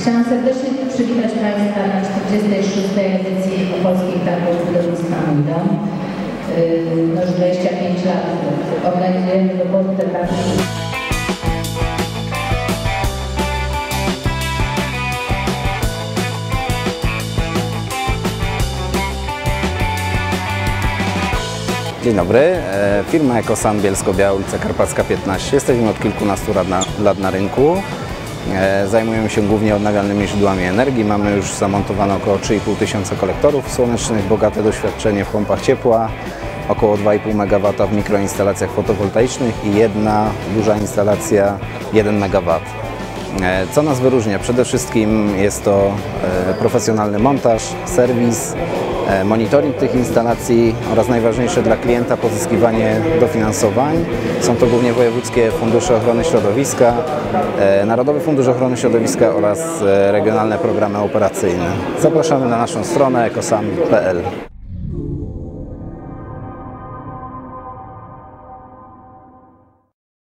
Chciałam serdecznie przywitać Państwa na 46. edycji Opolskich Targów Budownictwa Mój Dom. No już 25 lat organizujemy w Opolu te targi. Dzień dobry, e, firma Ekosan Bielsko-Biała, ulica Karpacka 15. Jesteśmy od kilkunastu lat na, lat na rynku. E, Zajmujemy się głównie odnawialnymi źródłami energii. Mamy już zamontowane około 3,5 tysiąca kolektorów słonecznych, bogate doświadczenie w pompach ciepła, około 2,5 MW w mikroinstalacjach fotowoltaicznych i jedna duża instalacja 1 MW. E, Co nas wyróżnia? Przede wszystkim jest to e, profesjonalny montaż, serwis, monitoring tych instalacji oraz najważniejsze dla klienta pozyskiwanie dofinansowań. Są to głównie wojewódzkie fundusze ochrony środowiska, e, Narodowy Fundusz Ochrony Środowiska oraz e, regionalne programy operacyjne. Zapraszamy na naszą stronę ekosam.pl.